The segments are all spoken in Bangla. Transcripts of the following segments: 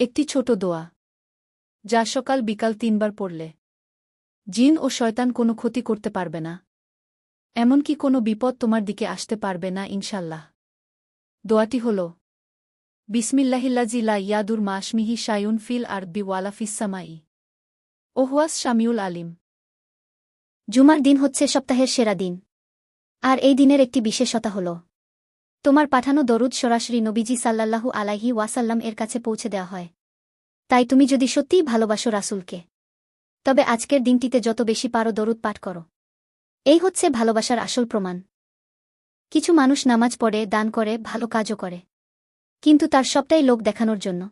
একটি ছোট দোয়া, যা সকাল বিকাল তিনবার পড়লে। জিন ও শয়তান কোনো ক্ষতি করতে পারবে না। এমনকি কোনো বিপদ তোমার দিকে আসতে পারবে না, ইনশাল্লাহ। দোয়াটি হল, বিসমিল্লাহিল্লাজি লা ইয়াদুর মাসমিহি শায়ুন ফিল আর বিওয়ালা ফিসামাই ওহুয়াস শামিউল আলিম। জুমার দিন হচ্ছে সপ্তাহের সেরা দিন। আর এই দিনের একটি বিশেষতা হল তোমার পাঠানো দরুদ সরাসরি নবীজি সাল্লাল্লাহু আলাহি ওয়াসাল্লাম এর কাছে পৌঁছে দেওয়া হয়। তাই তুমি যদি সত্যিই ভালোবাসো রাসূলকে, তবে আজকের দিনটিতে যত বেশি পারো দরুদ পাঠ করো। এই হচ্ছে ভালোবাসার আসল প্রমাণ। কিছু মানুষ নামাজ পড়ে, দান করে, ভালো কাজও করে। কিন্তু তার সবটাই লোক দেখানোর জন্য।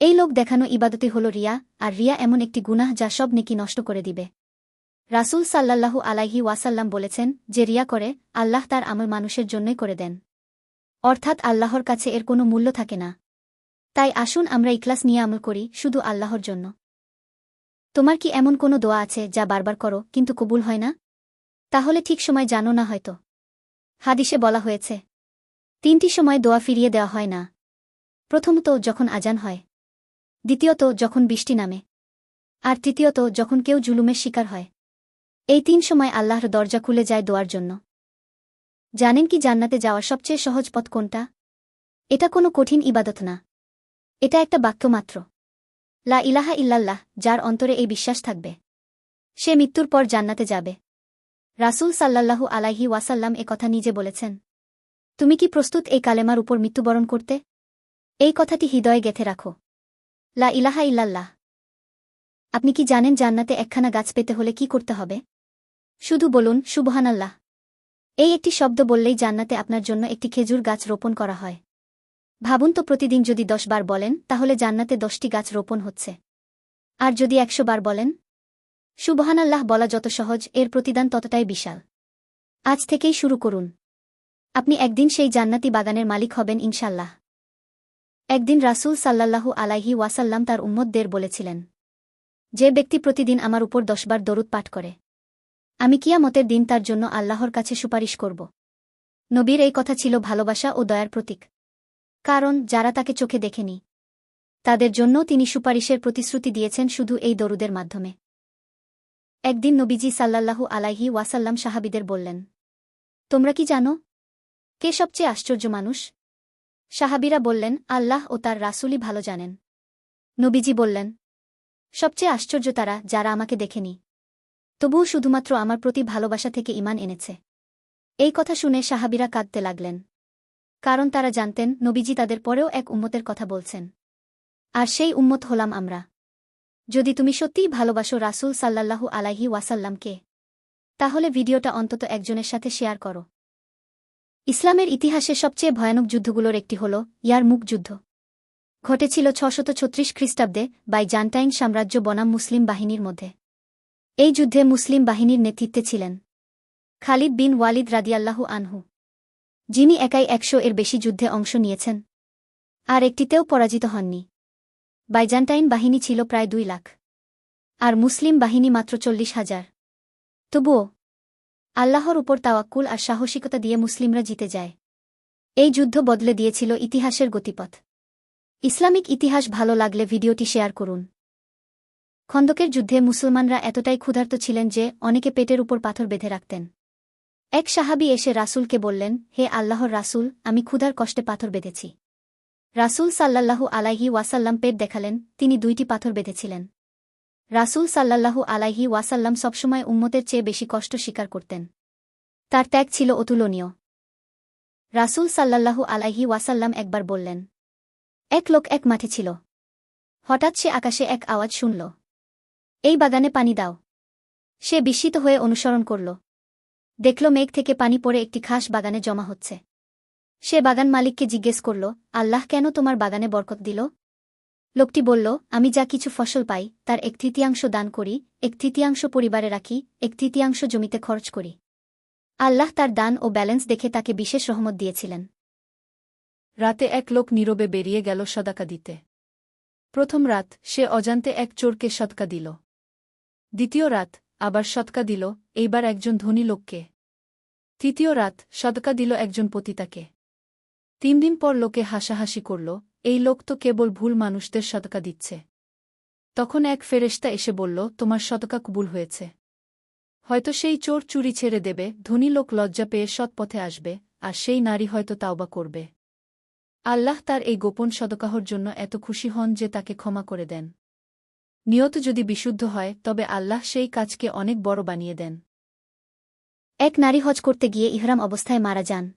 এই লোক দেখানো ইবাদতি হল রিয়া, আর রিয়া এমন একটি গুনাহ যা সব নেকি নষ্ট করে দিবে। রাসূল সাল্লাল্লাহু আলাইহি ওয়াসাল্লাম বলেছেন যে রিয়া করে, আল্লাহ তার আমল মানুষের জন্যই করে দেন। অর্থাৎ আল্লাহর কাছে এর কোনো মূল্য থাকে না। তাই আসুন আমরা ইখলাস নিয়ে আমল করি শুধু আল্লাহর জন্য। তোমার কি এমন কোনো দোয়া আছে যা বারবার করো কিন্তু কবুল হয় না? তাহলে ঠিক সময় জানো না হয়তো। হাদিসে বলা হয়েছে, তিনটি সময় দোয়া ফিরিয়ে দেওয়া হয় না। প্রথমত যখন আজান হয়। দ্বিতীয়ত যখন বৃষ্টি নামে। আর তৃতীয়ত যখন কেউ জুলুমের শিকার হয়। এই তিন সময় আল্লাহর দরজা খুলে যায় দোয়ার জন্য। জানেন কি জান্নাতে যাওয়ার সবচেয়ে সহজ পথ কোনটা? এটা কোনো কঠিন ইবাদত না। এটা একটা বাক্য মাত্র। লা ইলাহা ইল্লাল্লাহ, যার অন্তরে এই বিশ্বাস থাকবে। সে মৃত্যুর পর জান্নাতে যাবে। রাসূল সাল্লাল্লাহু আলাইহি ওয়াসাল্লাম এ কথা নিজে বলেছেন। তুমি কি প্রস্তুত এই কালেমার উপর মৃত্যুবরণ করতে? এই কথাটি হৃদয়ে গেথে রাখো। লা ইলাহা ইল্লাল্লাহ। আপনি কি জানেন জান্নাতে একখানা গাছ পেতে হলে কি করতে হবে? শুধু বলুন, সুবহানাল্লাহ। এই একটি শব্দ বললেই জান্নাতে আপনার জন্য একটি খেজুর গাছ রোপণ করা হয়। ভাবুন তো প্রতিদিন যদি দশ বার বলেন, তাহলে জান্নাতে দশটি গাছ রোপণ হচ্ছে। আর যদি একশো বার বলেন? সুবহানাল্লাহ বলা যত সহজ, এর প্রতিদান ততটাই বিশাল। আজ থেকেই শুরু করুন। আপনি একদিন সেই জান্নাতি বাগানের মালিক হবেন ইনশাল্লাহ একদিন রাসূল সাল্লাল্লাহু আলাইহি ওয়াসাল্লাম তার উম্মতদের বলেছিলেন, যে ব্যক্তি প্রতিদিন আমার উপর দশবার দরুদ পাঠ করে আমি কিয়ামতের দিন তার জন্য আল্লাহর কাছে সুপারিশ করব। নবীর এই কথা ছিল ভালোবাসা ও দয়ার প্রতীক। কারণ যারা তাকে চোখে দেখেনি, তাদের জন্য তিনি সুপারিশের প্রতিশ্রুতি দিয়েছেন শুধু এই দরুদের মাধ্যমে। একদিন নবীজি সাল্লাল্লাহু আলাইহি ওয়াসাল্লাম সাহাবিদের বললেন, তোমরা কি জানো, কে সবচেয়ে আশ্চর্য মানুষ? সাহাবিরা বললেন, আল্লাহ ও তার রাসূলই ভালো জানেন। নবীজি বললেন, সবচেয়ে আশ্চর্য তারা যারা আমাকে দেখেনি তবুও শুধুমাত্র আমার প্রতি ভালোবাসা থেকে ইমান এনেছে। এই কথা শুনে সাহাবিরা কাঁদতে লাগলেন। কারণ তারা জানতেন, নবীজি তাদের পরেও এক উম্মতের কথা বলছেন। আর সেই উম্মত হলাম আমরা। যদি তুমি সত্যিই ভালোবাসো রাসূল সাল্লাল্লাহু আলাইহি ওয়াসাল্লামকে, তাহলে ভিডিওটা অন্তত একজনের সাথে শেয়ার করো। ইসলামের ইতিহাসে সবচেয়ে ভয়ানক যুদ্ধগুলোর একটি হল ইয়ারমুক যুদ্ধ। ঘটেছিল ছশত ছত্রিশ খ্রিস্টাব্দে বাইজান্টাইন সাম্রাজ্য বনাম মুসলিম বাহিনীর মধ্যে। এই যুদ্ধে মুসলিম বাহিনীর নেতৃত্বে ছিলেন। খালিদ বিন ওয়ালিদ রাদিয়াল্লাহু আনহু, যিনি একাই একশো এর বেশি যুদ্ধে অংশ নিয়েছেন, আর একটিতেও পরাজিত হননি। বাইজান্টাইন বাহিনী ছিল প্রায় দুই লাখ, আর মুসলিম বাহিনী মাত্র চল্লিশ হাজার। তবুও, আল্লাহর উপর তাওয়াক্কুল আর সাহসিকতা দিয়ে মুসলিমরা জিতে যায়। এই যুদ্ধ বদলে দিয়েছিল ইতিহাসের গতিপথ। ইসলামিক ইতিহাস ভালো লাগলে ভিডিওটি শেয়ার করুন। খন্দকের যুদ্ধে মুসলমানরা এতটাই ক্ষুধার্ত ছিলেন যে অনেকে পেটের উপর পাথর বেঁধে রাখতেন। এক সাহাবি এসে রাসূলকে বললেন, হে আল্লাহর রাসূল, আমি ক্ষুধার কষ্টে পাথর বেঁধেছি। রাসূল সাল্লাল্লাহু আলাইহি ওয়াসাল্লাম পেট দেখালেন, তিনি দুইটি পাথর বেঁধেছিলেন। রাসূল সাল্লাল্লাহু আলাইহি ওয়াসাল্লাম সবসময় উম্মতের চেয়ে বেশি কষ্ট স্বীকার করতেন। তার ত্যাগ ছিল অতুলনীয়। রাসূল সাল্লাল্লাহু আলাইহি ওয়াসাল্লাম একবার বললেন, এক লোক এক মাঠে ছিল। হঠাৎ সে আকাশে এক আওয়াজ শুনল। এই বাগানে পানি দাও। সে বিস্মিত হয়ে অনুসরণ করল। দেখল মেঘ থেকে পানি পড়ে একটি খাস বাগানে জমা হচ্ছে। সে বাগান মালিককে জিজ্ঞেস করল, আল্লাহ কেন তোমার বাগানে বরকত দিল? লোকটি বলল, আমি যা কিছু ফসল পাই, তার এক তৃতীয়াংশ দান করি, এক তৃতীয়াংশ পরিবারে রাখি, এক তৃতীয়াংশ জমিতে খরচ করি। আল্লাহ তার দান ও ব্যালেন্স দেখে তাকে বিশেষ রহমত দিয়েছিলেন। রাতে এক লোক নীরবে বেরিয়ে গেল সদাকা দিতে। প্রথম রাত সে অজান্তে এক চোরকে সৎকা দিল। দ্বিতীয় রাত, আবার সৎকা দিল, এইবার একজন ধনী লোককে। তৃতীয় রাত, সদকা দিল একজন পতিতাকে। তিন দিন পর লোকে হাসাহাসি করল, এই লোক তো কেবল ভুল মানুষদের শতকা দিচ্ছে। তখন এক ফেরেশতা এসে বলল, তোমার শতকা কবুল হয়েছে। হয়তো সেই চোর চুরি ছেড়ে দেবে, ধনী লোক লজ্জা পেয়ে সৎ পথে আসবে, আর সেই নারী হয়তো তাওবা করবে। আল্লাহ তার এই গোপন সদকাহর জন্য এত খুশি হন যে তাকে ক্ষমা করে দেন। নিয়ত যদি বিশুদ্ধ হয়, তবে আল্লাহ সেই কাজকে অনেক বড় বানিয়ে দেন। এক নারী হজ করতে গিয়ে ইহরাম অবস্থায় মারা যান।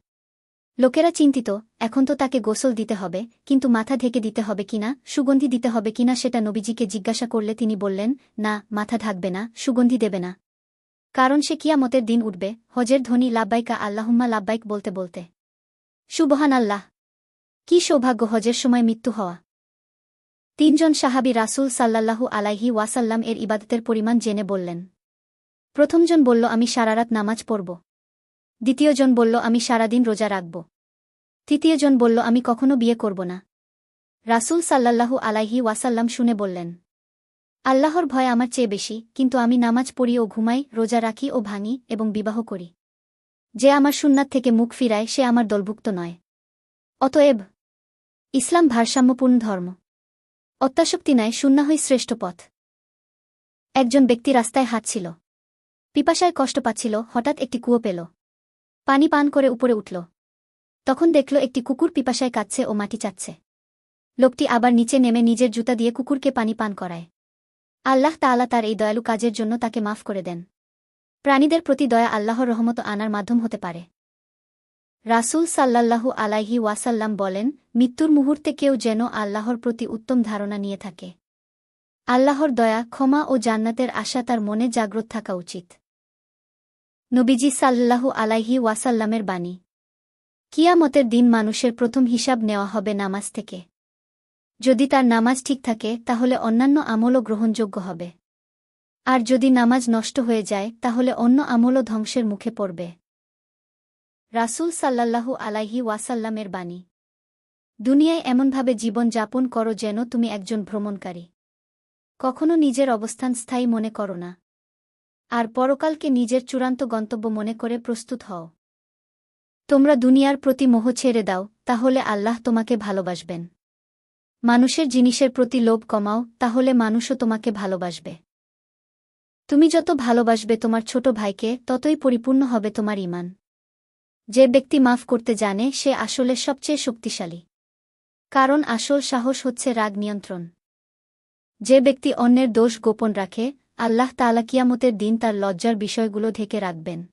লোকেরা চিন্তিত, এখন তো তাকে গোসল দিতে হবে, কিন্তু মাথা ঢেকে দিতে হবে কিনা সুগন্ধি দিতে হবে কিনা সেটা নবীজিকে জিজ্ঞাসা করলে তিনি বললেন, না, মাথা ঢাকবে না, সুগন্ধি দেবে না। কারণ সে কিয়ামতের দিন উঠবে, হজের ধ্বনি লাব্বাইকা আল্লাহুম্মা লাব্বাইক বলতে বলতে। সুবহান আল্লাহ কি সৌভাগ্য হজের সময় মৃত্যু হওয়া। তিনজন সাহাবি রাসূল সাল্লাল্লাহু আলাইহি ওয়াসাল্লাম এর ইবাদতের পরিমাণ জেনে বললেন। প্রথমজন বলল, আমি সারারাত নামাজ পড়ব। দ্বিতীয়জন বলল, আমি সারাদিন রোজা রাখব। তৃতীয়জন বলল, আমি কখনো বিয়ে করব না। রাসূল সাল্লাল্লাহু আলাইহি ওয়াসাল্লাম শুনে বললেন, আল্লাহর ভয় আমার চেয়ে বেশি, কিন্তু আমি নামাজ পড়ি ও ঘুমাই, রোজা রাখি ও ভাঙি এবং বিবাহ করি। যে আমার সুন্নাত থেকে মুখ ফিরায়, সে আমার দলভুক্ত নয়। অতএব ইসলাম ভারসাম্যপূর্ণ ধর্ম। অত্যাশক্তি নয় সুন্নাহই শ্রেষ্ঠ পথ। একজন ব্যক্তি রাস্তায় হাঁটছিল। পিপাসায় কষ্ট পাচ্ছিল, হঠাৎ একটি কুয়ো পেল। পানি পান করে উপরে উঠল। তখন দেখল একটি কুকুর পিপাসায় কাচ্ছে ও মাটি চাচ্ছে। লোকটি আবার নিচে নেমে নিজের জুতা দিয়ে কুকুরকে পানি পান করায়। আল্লাহ তাআলা তার এই দয়ালু কাজের জন্য তাকে মাফ করে দেন। প্রাণীদের প্রতি দয়া আল্লাহর রহমত আনার মাধ্যম হতে পারে। রাসূল সাল্লাল্লাহু আলাইহি ওয়াসাল্লাম বলেন, মৃত্যুর মুহূর্তে কেউ যেন আল্লাহর প্রতি উত্তম ধারণা নিয়ে থাকে। আল্লাহর দয়া, ক্ষমা ও জান্নাতের আশা তার মনে জাগ্রত থাকা উচিত। নবীজি সাল্লাহু আলাইহি ওয়াসাল্লামের বাণী। কিয়ামতের দিন মানুষের প্রথম হিসাব নেওয়া হবে নামাজ থেকে। যদি তার নামাজ ঠিক থাকে, তাহলে অন্যান্য আমলও গ্রহণযোগ্য হবে। আর যদি নামাজ নষ্ট হয়ে যায়, তাহলে অন্য আমলও ধ্বংসের মুখে পড়বে। রাসূল সাল্লাল্লাহু আলাইহি ওয়াসাল্লামের বাণী। দুনিয়ায় এমনভাবে জীবন যাপন করো যেন তুমি একজন ভ্রমণকারী। কখনো নিজের অবস্থান স্থায়ী মনে করো না। আর পরকালকে নিজের চূড়ান্ত গন্তব্য মনে করে প্রস্তুত হও। তোমরা দুনিয়ার প্রতি মোহ ছেড়ে দাও, তাহলে আল্লাহ তোমাকে ভালোবাসবেন। মানুষের জিনিসের প্রতি লোভ কমাও, তাহলে মানুষও তোমাকে ভালোবাসবে। তুমি যত ভালোবাসবে তোমার ছোট ভাইকে, ততই পরিপূর্ণ হবে তোমার ইমান যে ব্যক্তি মাফ করতে জানে, সে আসলে সবচেয়ে শক্তিশালী। কারণ আসল সাহস হচ্ছে রাগ নিয়ন্ত্রণ। যে ব্যক্তি অন্যের দোষ গোপন রাখে, আল্লাহ তালাকিয়ামতের দিন তার লজ্জার বিষয়গুলো ঢেকে রাখবেন।